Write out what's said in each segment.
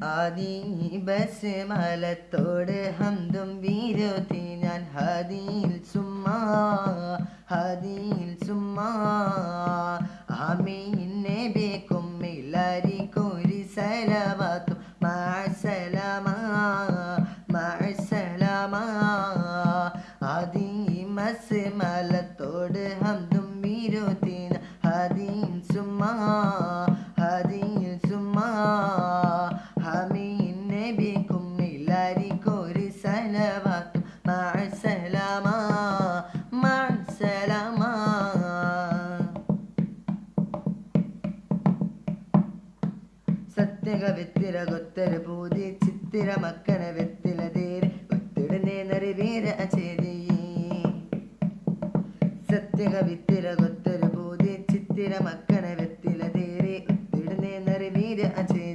ആദി bus മലത്തോട് ഹന്തും വീരോത്തി ഞാൻ ഹദിയിൽ സുമ്മാ ഹദിയിൽ സുമ്മാ. ആമീൻ നബിക്കും മിലാരി കോരി സലവാത്തു സത്യക വെത്തിര കൊത്തര പൂതി ചിത്തിര മക്കന വെത്തില തേര് ഒത്തിടുന്നേ നറിവേര അചേരി സത്യക വിത്തിര കൊത്തര പൂതി ചിത്തിര മക്കന വെത്തില തേര് ഒത്തിടുന്നേ നറിവേര അചേരി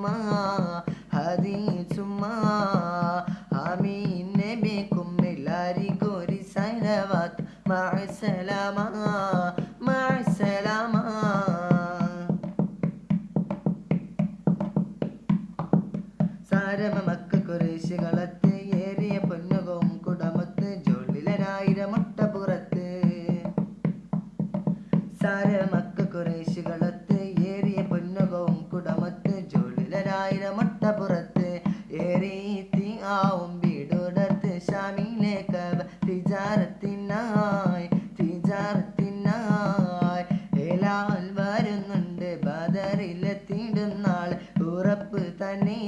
സുമ്മാ ഹതി സുമ്മാ ആമീൻ സാരമ മക്ക കുറേശികളത്ത് ഏറിയ പൊന്നുകവും ಮಗನೇ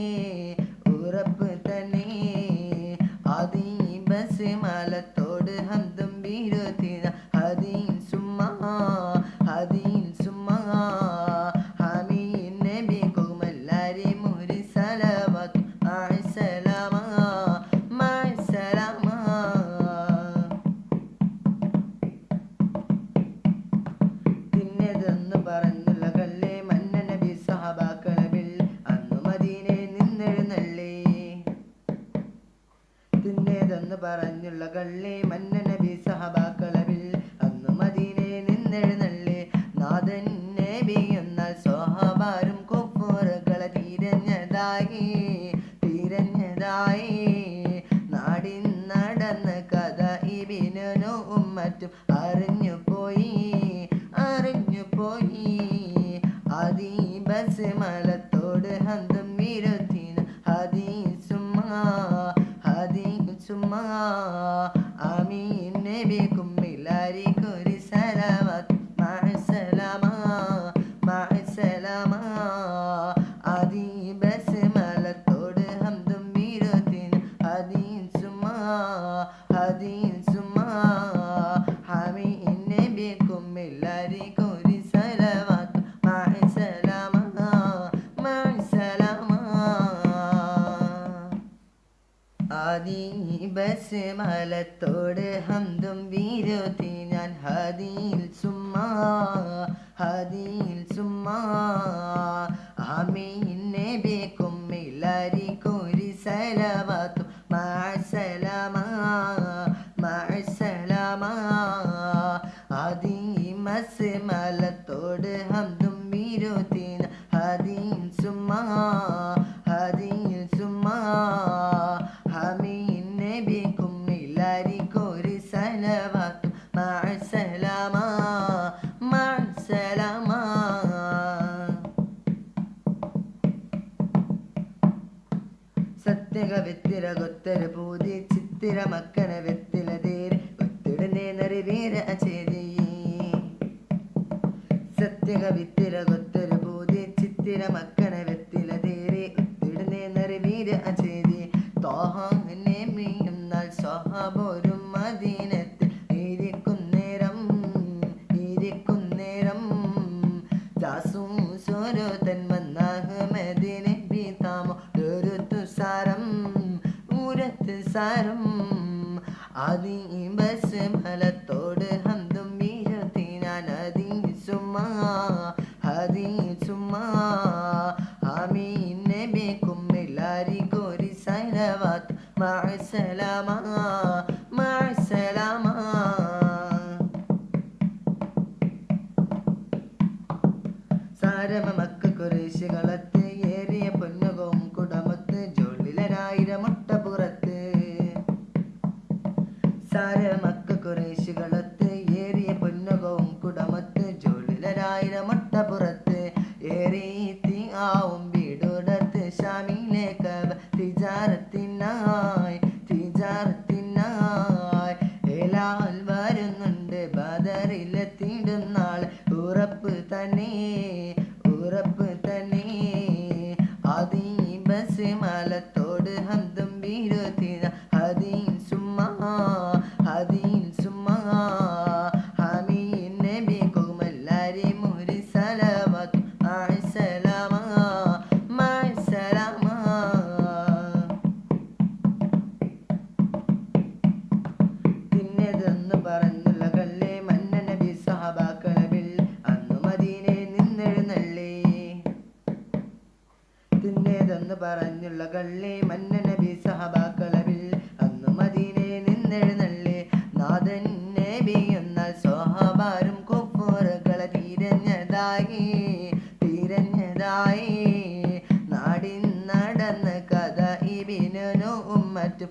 നബി സഹബാക്കളവിൽ അന്നു മദീനെ നിന്നെഴുന്നള്ളി. നാഥൻ നബി എന്നാൽ സ്വഹബാരും കൊപ്പുറകളെ തിരഞ്ഞതായി തിരഞ്ഞതായി. നാടി നടന്ന കഥ ഇബിനു മറ്റും അറിഞ്ഞു പോയി അറിഞ്ഞു പോയി. ആദി ബസ് മലത്തോട് ഹന്തും വിരുദ്ധീന ഹദീ സുമ്മാ ഹന്തും വീരുത്തി ഞാൻ ഹദിയിൽ സുമ്മാ ഹദിയിൽ സുമ്മാ ആമീൻ നബിക്കും സത്യക വെത്തിര കൊത്തര പൂതി ചിത്തിര മക്കന വെത്തില തേര് ഒത്തിടുന്നേ നറിവീര അചേരി സത്യക വിത്തിര കൊത്തര പൂതി ചിത്തിര മക്കന സംസാരം. ആദി ബസ് ಮಕ್ಕ ಕರಈಶಗಳತ್ತೇ പറഞ്ഞുള്ള കള്ളേ മന്ന നബി സഹബാക്കളവിൽ അന്ന് മദീനെ നിന്നെഴുന്നള്ളേ. നാഥൻ നബി എന്നാൽ സ്വഹാബാരും കൊപ്പൂറുകളെ തിരഞ്ഞതായി തിരഞ്ഞതായി. നാടി നടന്ന കഥ ഇബിനും മറ്റും